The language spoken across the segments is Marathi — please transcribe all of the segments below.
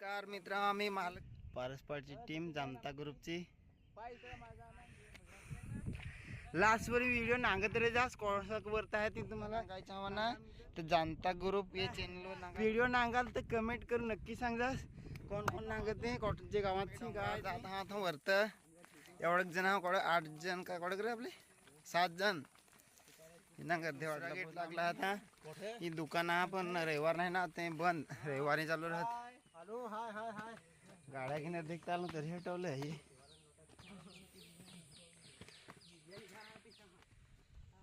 नमस्कार मित्र आम्ही माल पारसपाडची टीम जामता ग्रुपची. लास्टवर व्हिडिओ नांगत रे जा स्कॉटसक वरत आहे ती तुम्हाला काय ना तर जाणता ग्रुप या चॅनलवर व्हिडिओ नांगाल तर कमेंट करून नक्की सांगा. कोण कोण नांगत नाही कॉटनच्या गावात गाव जात आहात वरत. एवढं जण कोड आठ जण का कोड करे आपले? सात जण. ना वाटला गेट लागला आता. ही दुकान आहे पण रविवार नाही ना ते बंद. रविवारी चालू राहत. गाड़ा किना देखता लो तेरे टोले है ये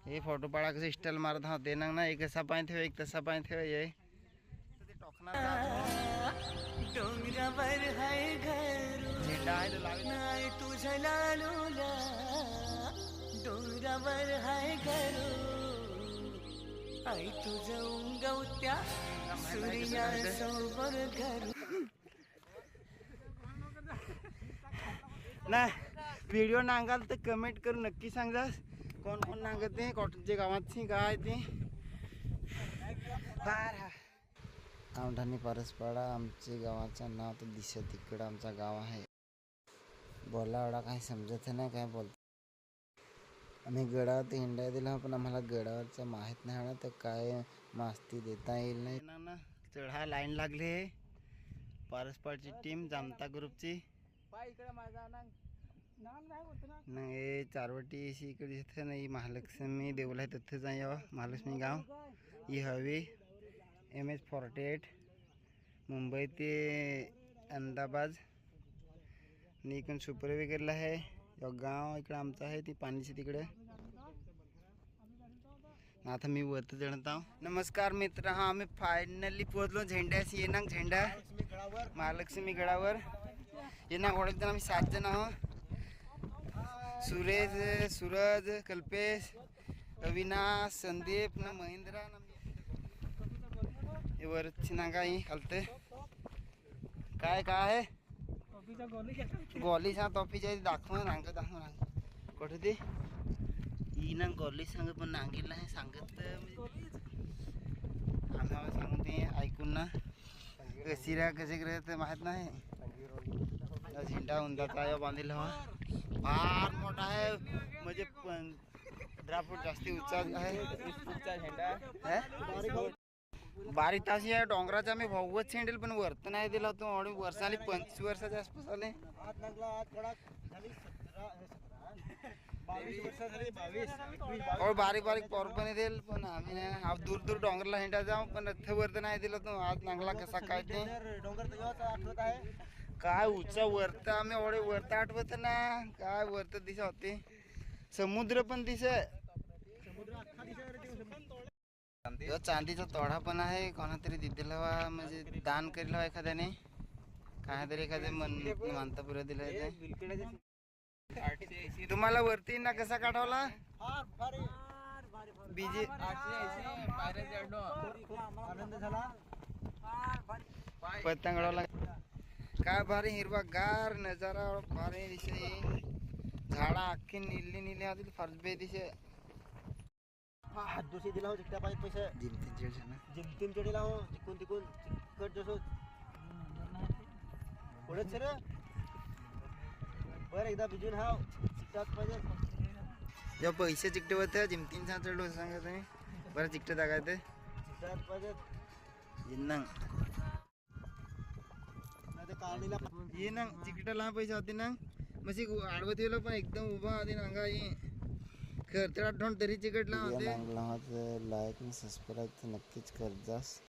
ये फ़ोटो पड़ा के स्टाइल मार था देना ना एक ऐसा पाए थे एक तसा पाए थे ये। डोंगरा पर है घर। तो नाय तुझे लालो ला। डोंगरा पर है घर। आई तुझे उंगवत्या सूर्या सोबर घर। नाही व्हिडिओ नांगाल तर कमेंट करून नक्की सांगा कोण कोण नांगत? आहे कॉटनच्या गावात काय ते. आवठाणी परसपाडा आमच्या गावाचं नाव तर दिसत तिकडं आमचं गाव आहे. बोला एवढा काही समजत नाही काय बोलतो. आम्ही गडावर हिंडा दिला पण आम्हाला गडावरचं माहीत नाही ना तर काय मास्ती देता येईल नाही. ना ना चढा लाईन लागली. आहे परस्परची टीम जामता ग्रुपची नाही हे चारवटी अशी इकडे दिसत नाही महालक्ष्मी देऊळ आहे तिथे जाऊ महालक्ष्मी गाव. ही हवी M H forty eight Mumbai ते अहमदाबाद. आणि इकडून सुपर वगैरेला आहे यो गाव इकडं आमचं आहे ती पाणीची तिकडे. आता मी वरती चढत आहो. नमस्कार मित्र हा आम्ही फायनली पोहोचलो झेंड्याशी. येणार झेंडा. महालक्ष्मी गडावर. यांना ओळख आम्ही सात जण आहोत. सुरेश सूरज कल्पेश अविनाश संदीप न महिंद्रा ना हे वरची ना काही हलते काय काय आहे? गोली सांग टॉपीच्या दाखव रांग दाखव रांग कुठे ते? ही ना गोली सांग पण नांगीला सांगत आम्हाला सांगून ते ऐकून ना. कसिरा कसे करत माहीत नाही? झेंडा उंदाचा आहे बांधलेला हा फार मोठा आहे म्हणजे पंधरा फूट जास्ती उंचा आहे हे? बारीक तास या डोंगराचा मी भाऊच छेंडेल पण वरत नाही दिला तो आणि वर्ष पंचवीस वर्षाच्या आसपास आले. और बारीक बारीक पोर पण देईल पण आम्ही नाही. दूर दूर डोंगरला हिंडा जाऊ पण रथ वरत नाही दिला तो. आज नांगला कसा काय ते? काय उचा वरत आम्ही एवढे वरत आठवत ना काय वरत दिसा होते? समुद्र पण दिसे समुद्र अख्खा दिसाय रे ते समुद्र. चांदीचा तोडा पण आहे कोणातरी दिलेला वा म्हणजे दान करील हवा एखाद्याने? काय तरी एखाद्या मन मानता दिलं ते. तुम्हाला वरती ना कसा काढवला? बीजे. आनंद झाला पतंग काय भारी हिरवा गार नजारा भारी दिसे झाडा अख्खी निल्ली निल्ली होती फरबे दिसे हात दुसरी दिला हो चिकट्या पाहिजे पैसे. जिमतीन चिडचे ना. जिमतीम चढीला हो तिकून तिकून चिकट जसो. पुढेच सर. बरं एकदा भिजून हाव चिकटात पाहिजे. जेव्हा पैसे चिकटे होते जिमतीन छान चढलो सांगा तुम्ही बरं चिकटे दागायते चिकटात पाहिजे. नाही काढलेला ये ना चिकट लहान पैसे होते ना. मशी आडवं ठेवलं पण एकदम उभा आधी नांगा ये कर खरतर आठवण तरी चिकट लहान होते लाईक आणि सबस्क्राईब नक्कीच कर जास